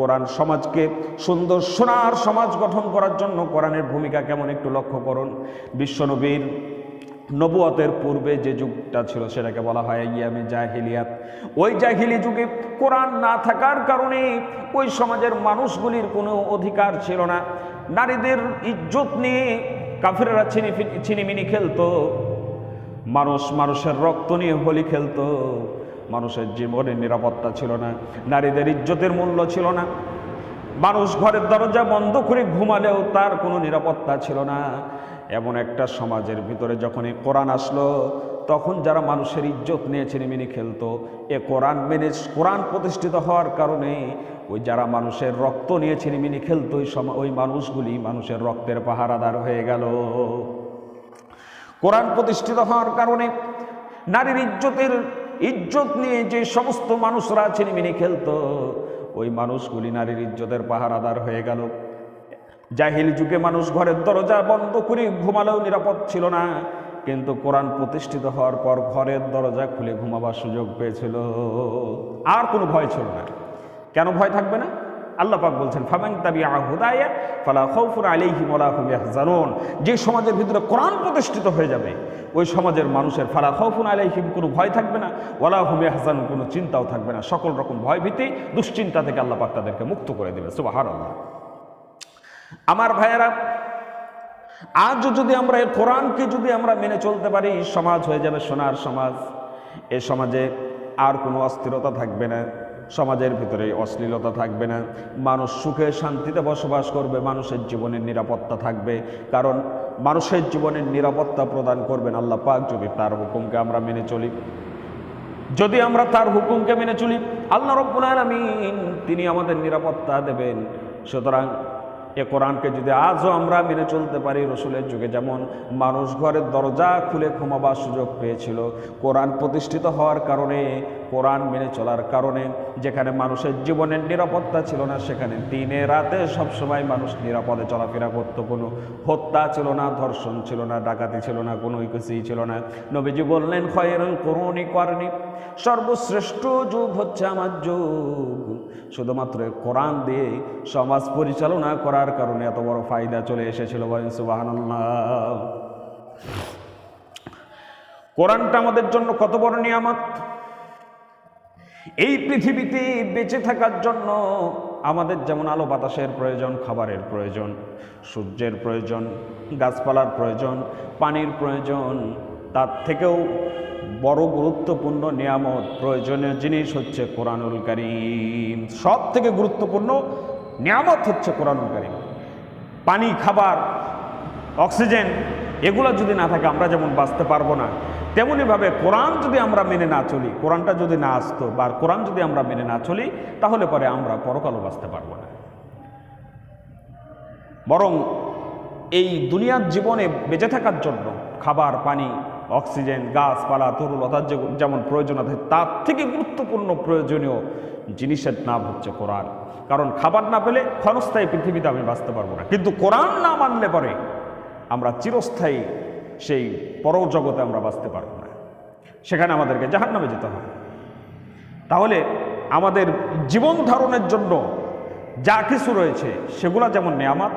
কোরআন সমাজকে সুন্দর সোনার সমাজ গঠন করার জন্য কোরআনের ভূমিকা কেমন একটু লক্ষ্য করুন। বিশ্বনবীর নবুয়তের পূর্বে যে যুগটা ছিল সেটাকে বলা হয় ইয়ামে জাহিলিয়াত। ওই জাহিলি যুগে কোরআন না থাকার কারণে ওই সমাজের মানুষগুলির কোনো অধিকার ছিল না। নারীদের ইজ্জত নিয়ে কাফিরেরা ছিনি ছিনিমিনি খেলতো। মানুষ মানুষের রক্ত নিয়ে হোলি খেলতো। মানুষের জীবনের নিরাপত্তা ছিল না, নারীদের ইজ্জতের মূল্য ছিল না। মানুষ ঘরের দরজা বন্ধ করে ঘুমালেও তার কোনো নিরাপত্তা ছিল না। এমন একটা সমাজের ভিতরে যখনই কোরআন আসলো, তখন যারা মানুষের ইজ্জত নিয়ে ছিনিমিনি খেলতো, এ কোরআন মেনে, কোরআন প্রতিষ্ঠিত হওয়ার কারণে ওই যারা মানুষের রক্ত নিয়ে ছিনিমিনি খেলতো, ওই ওই মানুষগুলি মানুষের রক্তের পাহারাদার হয়ে গেল। কোরআন প্রতিষ্ঠিত হওয়ার কারণে নারীর ইজ্জতের, ইজ্জত নিয়ে যে সমস্ত মানুষরা ছিনিমিনি খেলতো, ওই মানুষগুলি নারীর ইজ্জতের পাহারাদার হয়ে গেল। জাহিল যুগে মানুষ ঘরের দরজা বন্ধ করে ঘুমালেও নিরাপদ ছিল না, কিন্তু কোরআন প্রতিষ্ঠিত হওয়ার পর ঘরের দরজা খুলে ঘুমাবার সুযোগ পেয়েছিল। আর কোনো ভয় ছিল না। কেন ভয় থাকবে না? আল্লাহ পাক বলছেন ফামাং তাবিআ হুদায়া ফালা ওয়ালা হুম ইয়াহজানুন। যে সমাজের ভিতরে কোরআন প্রতিষ্ঠিত হয়ে যাবে, ওই সমাজের মানুষের ফালা খাউফুন আলাইহিম কোনো ভয় থাকবে না ওয়ালা হুম ইয়াহজানুন কোনো চিন্তাও থাকবে না। সকল রকম ভয় ভীতি দুশ্চিন্তা থেকে আল্লাহ পাক তাদেরকে মুক্ত করে দেবে। সুবহানাল্লাহ। আমার ভাইয়েরা, আজও যদি আমরা এই কোরআনকে যদি আমরা মেনে চলতে পারি, সমাজ হয়ে যাবে সোনার সমাজ। এ সমাজে আর কোনো অস্থিরতা থাকবে না। সমাজের ভিতরে অশ্লীলতা থাকবে না। মানুষ সুখে শান্তিতে বসবাস করবে, মানুষের জীবনের নিরাপত্তা থাকবে। কারণ মানুষের জীবনের নিরাপত্তা প্রদান করবেন আল্লাহ পাক যদি তার হুকুমকে আমরা মেনে চলি। যদি আমরা তার হুকুমকে মেনে চলি, আল্লাহ রব্বুল আলামিন তিনি আমাদের নিরাপত্তা দেবেন। সুতরাং এ কোরআনকে যদি আজও আমরা মেনে চলতে পারি, রসুলের যুগে যেমন মানুষ ঘরের দরজা খুলে ঘুমাবার সুযোগ পেয়েছিল, কোরআন প্রতিষ্ঠিত হওয়ার কারণে, কোরআন মেনে চলার কারণে, যেখানে মানুষের জীবনের নিরাপত্তা ছিল না, সেখানে দিনে রাতে সবসময় মানুষ নিরাপদে চলাফেরা করতো। কোনো হত্যা ছিল না, ধর্ষণ ছিল না, ডাকাতি ছিল না, কোনো কিছুই ছিল না। নবীজি বললেন খয়েরুল করুণী করেনি। সর্বশ্রেষ্ঠ যুগ হচ্ছে আমার যুগ। শুধুমাত্র কোরআন দিয়ে সমাজ পরিচালনা করার কারণে এত বড় ফায়দা চলে এসেছিল কোরআনটা আমাদের জন্য কত বড় নিয়ামত? এই পৃথিবীতে বেঁচে থাকার জন্য আমাদের যেমন আলো বাতাসের প্রয়োজন, খাবারের প্রয়োজন, সূর্যের প্রয়োজন, গাছপালার প্রয়োজন, পানির প্রয়োজন, তার থেকেও বড় গুরুত্বপূর্ণ নিয়ামত, প্রয়োজনীয় জিনিস হচ্ছে কোরআনুল করিম। সব থেকে গুরুত্বপূর্ণ নিয়ামত হচ্ছে কোরআনুল করিম। পানি, খাবার, অক্সিজেন, এগুলো যদি না থাকে আমরা যেমন বাঁচতে পারব না তেমনইভাবে কোরআন যদি আমরা মেনে না চলি, কোরআনটা যদি না আসতো বা কোরআন যদি আমরা মেনে না চলি, তাহলে পরে আমরা পরকালও বাঁচতে পারব না। বরং এই দুনিয়ার জীবনে বেঁচে থাকার জন্য খাবার, পানি অক্সিজেন, গাছপালা তরুলতার যে যেমন প্রয়োজন আছে, তার থেকে গুরুত্বপূর্ণ প্রয়োজনীয় জিনিসের নাম হচ্ছে কোরআন। কারণ খাবার না পেলে ক্ষণস্থায়ী পৃথিবীতে আমি বাঁচতে পারব না। কিন্তু কোরআন না মানলে পরে আমরা চিরস্থায়ী সেই পরজগতে আমরা বাঁচতে পারব না। সেখানে আমাদেরকে জাহান নামে যেতে হবে। তাহলে আমাদের জীবন ধারণের জন্য যা কিছু রয়েছে, সেগুলো যেমন নেয়ামাত,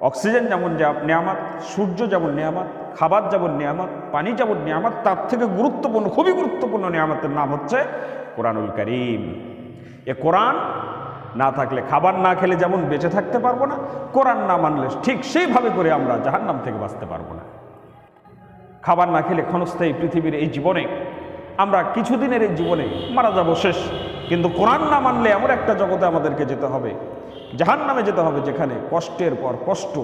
অক্সিজেন যেমন নেয়ামাত, সূর্য যেমন নেয়ামাত খাবার যেমন নেয়ামাত, পানি যেমন নেয়ামাত, তার থেকে গুরুত্বপূর্ণ, খুবই গুরুত্বপূর্ণ নেয়ামতের নাম হচ্ছে কোরআনুল করিম। এ কোরআন না থাকলে খাবার না খেলে যেমন বেঁচে থাকতে পারব না, কোরআন না মানলে ঠিক সেইভাবে করে আমরা জাহান্নাম থেকে বাঁচতে পারব না। খাবার না খেলে ক্ষণস্থায়ী পৃথিবীর এই জীবনে, আমরা কিছুদিনের এই জীবনে মারা যাব শেষ, কিন্তু কোরআন না মানলে এমন একটা জগতে আমাদেরকে যেতে হবে জাহান নামে যেতে হবে যেখানে কষ্টের পর কষ্ট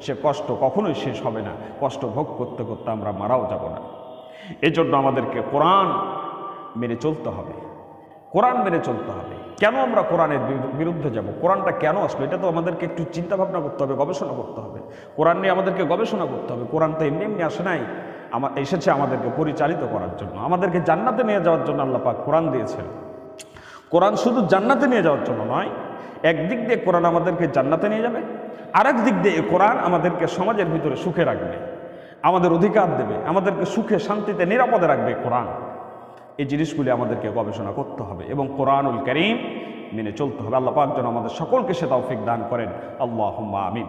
সে কষ্ট কখনোই শেষ হবে না। কষ্ট ভোগ করতে করতে আমরা মারাও যাব না। এই জন্য আমাদেরকে কোরআন মেনে চলতে হবে। কোরআন মেনে চলতে হবে। কেন আমরা কোরআনের বিরু- বিরুদ্ধে যাব? কোরআনটা কেন আসলো? এটা তো আমাদেরকে একটু চিন্তা ভাবনা করতে হবে, গবেষণা করতে হবে। কোরআন নিয়ে আমাদেরকে গবেষণা করতে হবে। কোরআন তো এমনি এমনি আসে নাই। আমার এসেছে আমাদেরকে পরিচালিত করার জন্য। আমাদেরকে জান্নাতে নিয়ে যাওয়ার জন্য আল্লাহ পাক কোরআন দিয়েছেন। কোরআন শুধু জান্নাতে নিয়ে যাওয়ার জন্য নয় একদিক দিয়ে কোরআন আমাদেরকে জান্নাতে নিয়ে যাবে, আরেক দিক দিয়ে কোরআন আমাদেরকে সমাজের ভিতরে সুখে রাখবে, আমাদের অধিকার দেবে, আমাদেরকে সুখে, শান্তিতে, নিরাপদে রাখবে কোরআন। এই জিনিসগুলি আমাদেরকে গবেষণা করতে হবে এবং কোরআনুল করিম মেনে চলতে হবে। আল্লাহ পাক যেন আমাদের সকলকে সে তৌফিক দান করেন। আল্লাহ আমিন।